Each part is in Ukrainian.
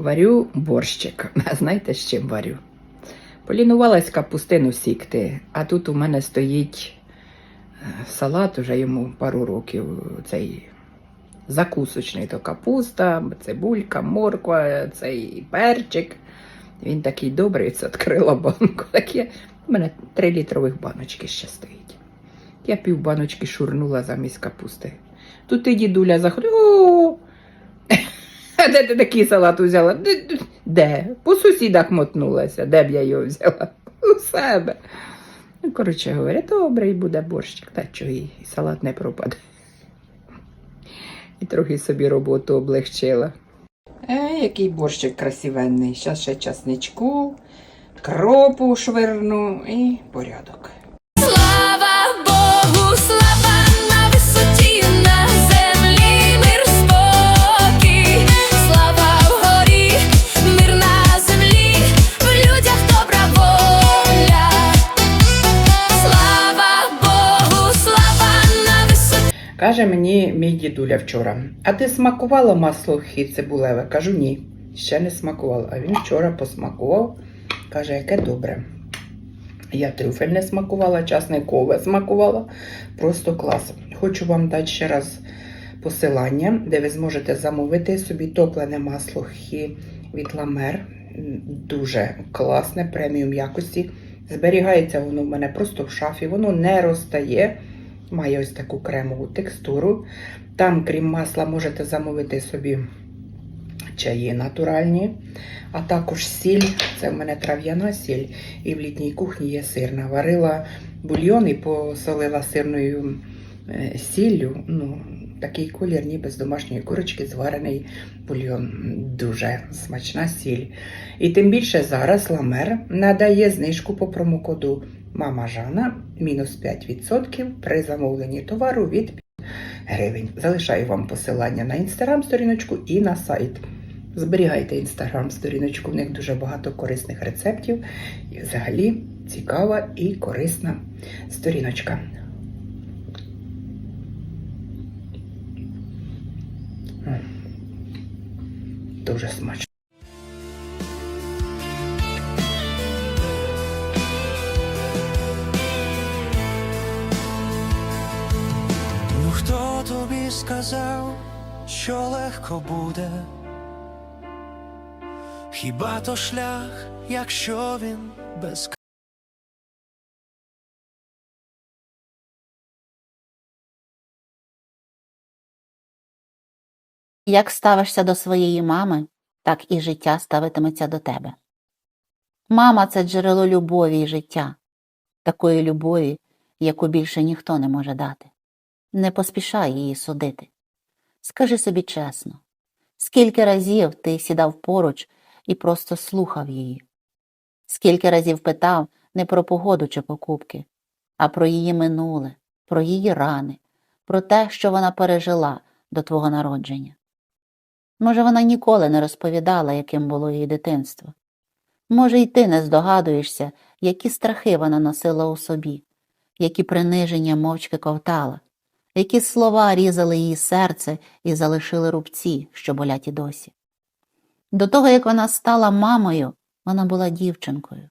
Варю борщик. А знаєте, з чим варю? Полінувалась капустину сікти, а тут у мене стоїть е, салат, уже йому пару років, цей закусочний, то капуста, цибулька, морква, цей перчик. Він такий добрий, це відкрила банку. Так я, у мене три літрових баночки ще стоїть. Я пів баночки шурнула замість капусти. Тут і дідуля заходить. А де ти такий салат взяла? Де? де? По сусідах мотнулася. Де б я його взяла? У себе. Ну, коротше говоря, добрий буде борщик, та чого і і салат не пропаде. І трохи собі роботу облегчила. Е, який борщик красивенний. Зараз ще часничку, кропу швирну і порядок. Каже мені мій дідуля вчора, а ти смакувала масло хі цибулеве? Кажу, ні, ще не смакувала. А він вчора посмакував, каже, яке добре. Я трюфель не смакувала, часникове смакувала. Просто клас. Хочу вам дати ще раз посилання, де ви зможете замовити собі топлене масло хі від Ламер. Дуже класне, преміум якості. Зберігається воно в мене просто в шафі, воно не розтає. Має ось таку кремову текстуру. Там, крім масла, можете замовити собі чаї натуральні, а також сіль. Це в мене трав'яна сіль, і в літній кухні є сирна. Варила бульйон і посолила сирною е, сіллю. Ну, такий колір, ніби з домашньої курочки зварений бульйон. Дуже смачна сіль. І тим більше зараз Ламер надає знижку по промокоду Мама Жана мінус 5% при замовленні товару від 5 гривень. Залишаю вам посилання на інстаграм сторіночку і на сайт. Зберігайте інстаграм сторіночку, в них дуже багато корисних рецептів. І взагалі цікава і корисна сторіночка. Дуже смачно. Сказав, що легко буде? Хіба то шлях, якщо він без Як ставишся до своєї мами, так і життя ставитиметься до тебе. Мама це джерело любові і життя, такої любові, яку більше ніхто не може дати. Не поспішай її судити. Скажи собі чесно, скільки разів ти сідав поруч і просто слухав її? Скільки разів питав не про погоду чи покупки, а про її минуле, про її рани, про те, що вона пережила до твого народження. Може, вона ніколи не розповідала, яким було її дитинство. Може, й ти не здогадуєшся, які страхи вона носила у собі, які приниження мовчки ковтала, які слова різали її серце і залишили рубці, що болять і досі. До того, як вона стала мамою, вона була дівчинкою,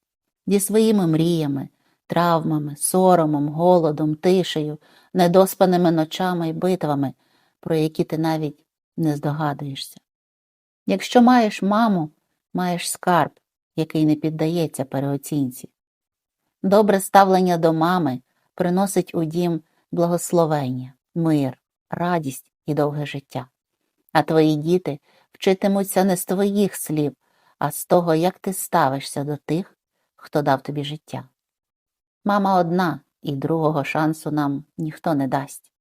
зі своїми мріями, травмами, соромом, голодом, тишею, недоспаними ночами й битвами, про які ти навіть не здогадуєшся. Якщо маєш маму, маєш скарб, який не піддається переоцінці. Добре ставлення до мами приносить у дім благословення, мир, радість і довге життя. А твої діти вчитимуться не з твоїх слів, а з того, як ти ставишся до тих, хто дав тобі життя. Мама одна, і другого шансу нам ніхто не дасть.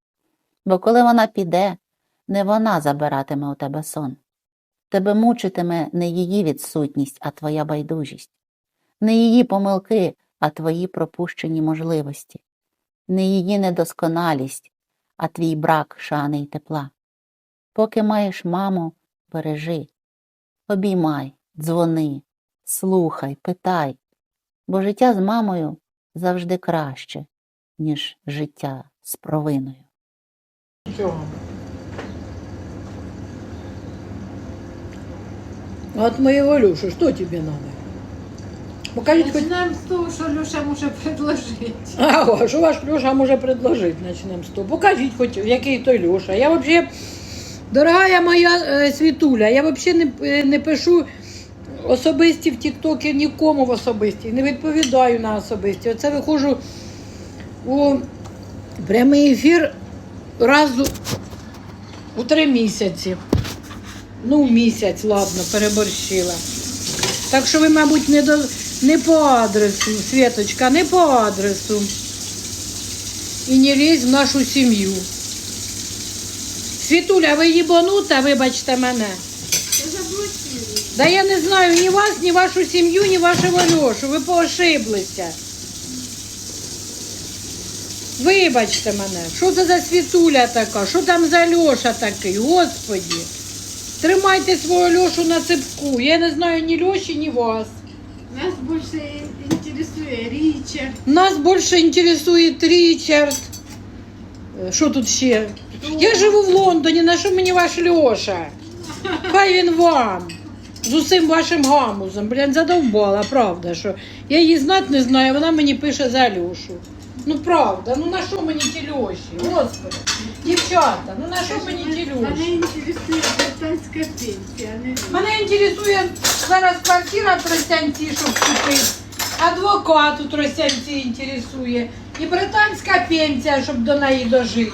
Бо коли вона піде, не вона забиратиме у тебе сон. Тебе мучитиме не її відсутність, а твоя байдужість, не її помилки, а твої пропущені можливості, не її недосконалість, а твій брак шани й тепла. Поки маєш маму, бережи, обіймай, дзвони, слухай, питай, бо життя з мамою завжди краще, ніж життя з провиною. От моего Леша, что тебе надо? Покажіть хоч... Начинаем с того, что Леша может предложить. А, що ваш Льоша може предложити, почнемо з того. Покажіть хоч, який той Льоша. Я взагалі, дорога моя е, Світуля, я взагалі не, е, не пишу особисті в Тіктокі нікому в особисті, не відповідаю на особисті. Оце виходжу у прямий ефір раз у, у три місяці. Ну, місяць, ладно, переборщила. Так що ви, мабуть, не, до, не по адресу, Світочка, не по адресу. І не лізь в нашу сім'ю. Світуля, ви їбанута, вибачте мене. Да я не знаю ні вас, ні вашу сім'ю, ні вашого Льошу. Ви поошиблися. Вибачте мене, що це за світуля така? Що там за Льоша такий? Господі. Тримайте свого Льошу на цепку. Я не знаю ні Льоші, ні вас. Нас больше интересует Ричард. Нас більше інтересує Річард. Е, Що тут ще? Я живу в Лондоні, на що мені ваш Льоша? Хай він вам. З усім вашим гамузом. Блін, задовбала, правда, що я її знати не знаю, вона мені пише за Льошу. Ну правда, ну на що мені ті Льоші? Господи, дівчата, ну на що мені ті Она Льоші? интересует британская пенсия, а не Мене інтересує зараз квартира в Тростянці, щоб купити. Адвокат у Тростянці інтересує. І британська пенсія, щоб до неї дожити.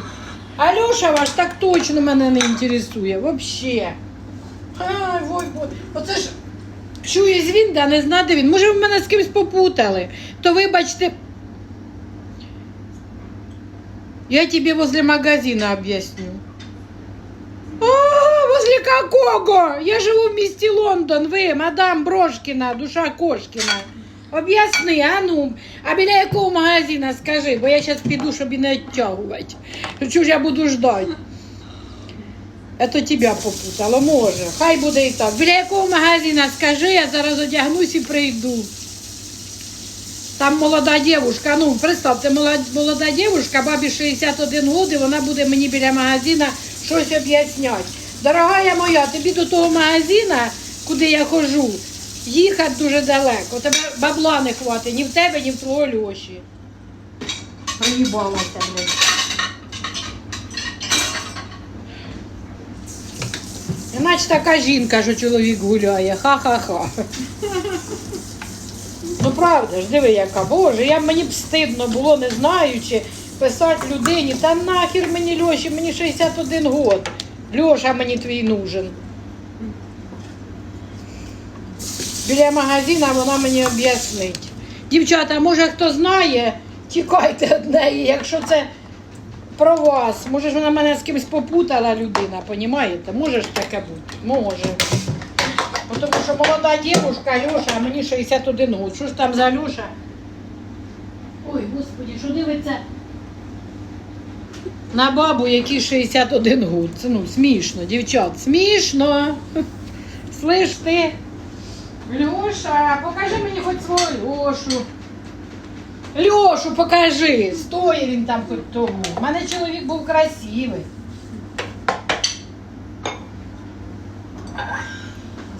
А Льоша ваш так точно мене не інтересує. Вообще. Ай, ой, ой. Оце ж чує звін, да не знати він. Може, ви мене з кимось попутали. То вибачте. Я тебе возле магазина объясню. А, возле какого? Я живу в місті Лондон, ви, мадам Брошкіна, душа Кошкіна. Об'ясни, а ну, а біля якого магазина скажи, бо я зараз піду, щоб і не відтягувати. Чого ж я буду ждати? Это тебя попутало, може. Хай буде і так. Біля якого магазина скажи, я зараз одягнусь і прийду. Там молода дівушка, ну представте, молода, дівушка, бабі 61 год, і вона буде мені біля магазина щось об'ясняти. Дорогая моя, тобі до того магазина, куди я ходжу, їхати дуже далеко. Тебе бабла не хватить ні в тебе, ні в твого Льоші. Приїбалася, блядь. Іначе така жінка, що чоловік гуляє. Ха-ха-ха. Ну правда ж, диви, яка Боже, я мені б стидно було, не знаючи, писати людині, та нахер мені Льоші, мені 61 год. Льоша мені твій нужен. Біля магазина вона мені об'яснить. Дівчата, може хто знає, тікайте від неї, якщо це про вас. Може ж вона мене з кимось попутала людина, понімаєте? Може ж таке бути? Може. Бо Тому що молода дівушка Льоша, а мені 61 год. Що ж там за Льоша? Ой, господі, що дивиться на бабу, якій 61 год. Це ну смішно, дівчат, смішно. Слиш ти? Льоша, покажи мені хоч свого Льошу. Льошу, покажи. Стоїть він там хоч тому. У мене чоловік був красивий.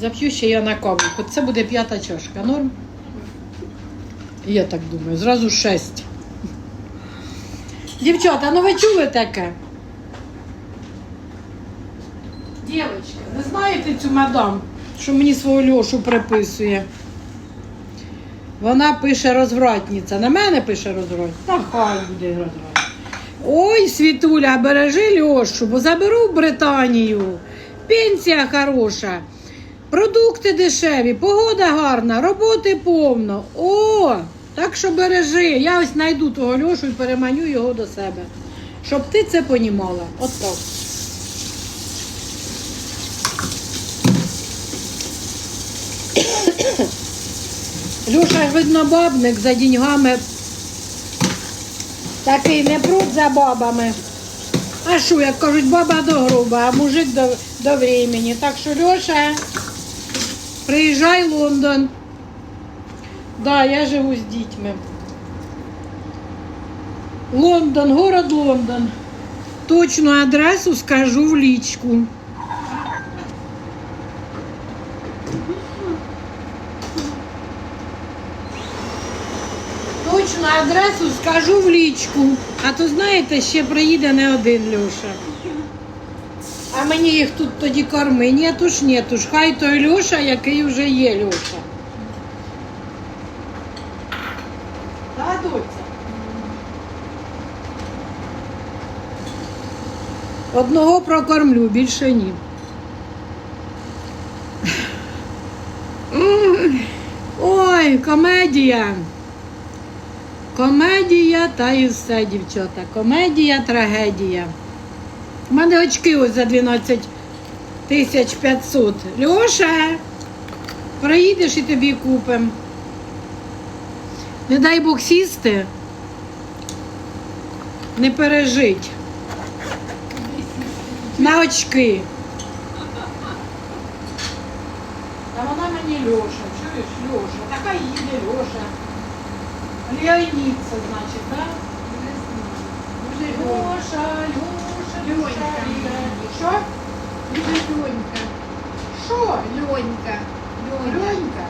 Зап'ю ще я на каву. Хоч це буде п'ята чашка. Норм? Я так думаю, зразу шесть. Дівчата, ну ви чули таке? Дівчатки, ви знаєте цю мадам, що мені свого Льошу приписує? Вона пише розвратниця. На мене пише розвратниця. Та хай буде розвратниця. Ой, Світуля, бережи Льошу, бо заберу в Британію. Пенсія хороша. Продукти дешеві, погода гарна, роботи повно. О, так що бережи. Я ось знайду того Льошу і переманю його до себе. Щоб ти це понімала. От так. Льоша, видно, бабник за деньгами. Такий не пруд за бабами. А що, як кажуть, баба до гроба, а мужик до, до времени. Так що, Льоша, Приїжджай Лондон. Да, я живу з дітьми. Лондон, город Лондон. Точну адресу скажу в лічку. Точну адресу скажу в лічку. А то, знаєте, ще приїде не один Льоша. А мені їх тут тоді корми. Нету ж, нету ж. Хай той Льоша, який вже є Льоша. Доця? Одного прокормлю, більше ні. Ой, комедія. Комедія та і все, дівчата. Комедія, трагедія. У мене очки ось за 12 тисяч 500. Льоша, приїдеш і тобі купим. Не дай Бог сісти, не пережить. На очки. Та вона мені Льоша, чуєш, Льоша. Така їде Льоша. Леонід значить, так? Льоша, Льоша, Льоша. Льонька. Леонід. Що? Уже Ленька. Що? Ленька. Леня. Льонька.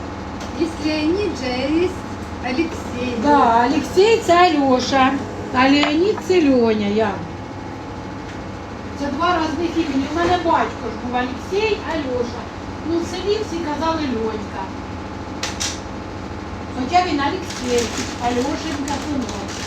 Есть Леонид же, а есть Алексей. Да, Олексій це Альоша, а Леонід це Льоня. Я. Це два різних імені. У мене батько ж був Олексій, Альоша. Ну, в селі всі казали Льонька. Хоча він Олексій, Альошенька синок.